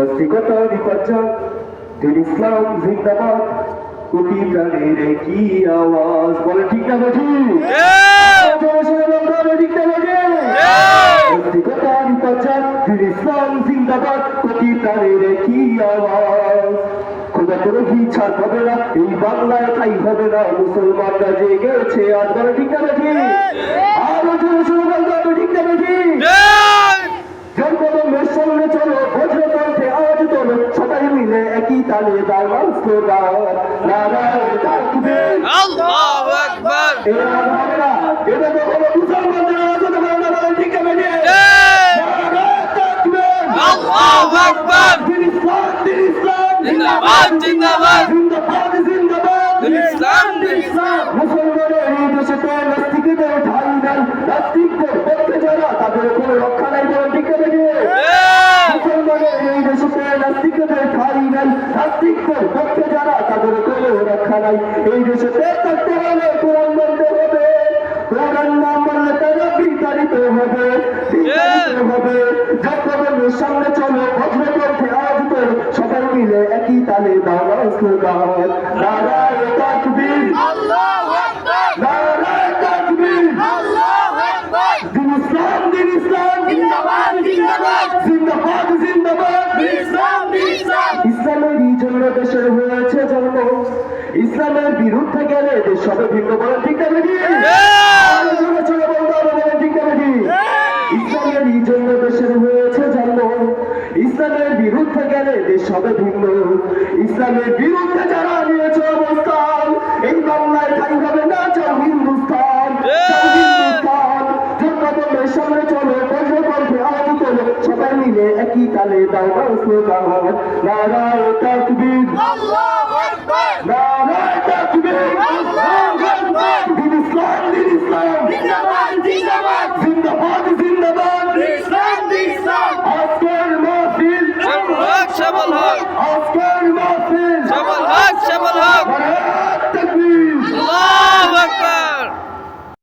নাস্তিকতার বিপর্যয়। দিন ইসলাম জিন্দাবাদ। কোটি প্রাণের কি আওয়াজ। বলে ঠিক না বেঠি ঠিক না বেঠি নাস্তিকতার বিপর্যয়। দিন ইসলাম জিন্দাবাদ। কোটি প্রাণের কি আওয়াজ। খোদা করে কি ছাড় হবে না? এই বাংলায় ঠাই হবে না। মুসলমানরা জেগেছে। আর বলে ঠিক না বেঠি আরও জোরে শুরু বলতে ঠিক না বেঠি জন্মদমের সঙ্গে চলো বজ্র কণ্ঠে আজ তোলো সবাই মিলে একই তালে দাঁড়ান স্লোগান নারায়ণ তাকবীর আল্লাহু আকবার। এটা হলো মুসলমানদের আওয়াজ হতে পারে না বলেন ঠিক আছে বেরিয়ে নারায়ণ আল্লাহু আকবার। দিন ইসলাম দিন ইসলাম জিন্দাবাদ জিন্দাবাদ। জিন্দাবাদ দিন ইসলাম দিন ইসলাম মুসলমানের এই দেশেতে নাস্তিকদের ঠাই নাই নাস্তিকদের পক্ষে যারা তাদের কোনো রক্ষা নাই বলেন ঠিক আছে বেরিয়ে মুসলমানের এই দেশে নাস্তিকদের ঠাই নাই নাস্তিকদের পক্ষে যারা তাদের কোনো রক্ষা নাই। এই দেশে থাকতে হলে কোরআন বলতে হবে। কোরআন না মানলে তারা বিতাড়িত হবে। বিতাড়িত হবে। জগবের সামনে চলো কণ্ঠে আজ সবাই মিলে একই তালে দাওয়া স্লোগান নারায় তাকবীর আল্লাহু আকবার নারায় তাকবীর আল্লাহু আকবার দিন ইসলাম দিন ইসলাম জিন্দাবাদ জিন্দাবাদ জিন্দাবাদ জিন্দাবাদ দিন ইসলাম দিন ইসলাম ইসলামের জন্য দেশের হয়েছে জন্ম ইসলামের বিরুদ্ধে গেলে দেশ হবে ভিন্ন বলে ঠিক আছে নাকি? আরও জোরে জোরে বলতে হবে বলে ঠিক আছে নাকি? ইসলামের জন্য দেশের হয়েছে জন্ম। ইসলামের বিরুদ্ধে গেলে দেশ হবে ভিন্ন। ইসলামের বিরুদ্ধে যারা নিয়েছে অবস্থান এই বাংলায় ঠাই হবে না হিন্দুস্তান। সামনে চলো কণ্ঠে তোলো সবাই মিলে একই তালে দাও স্লোগান নারায় তাকবীর। আল্লাহু! Come on,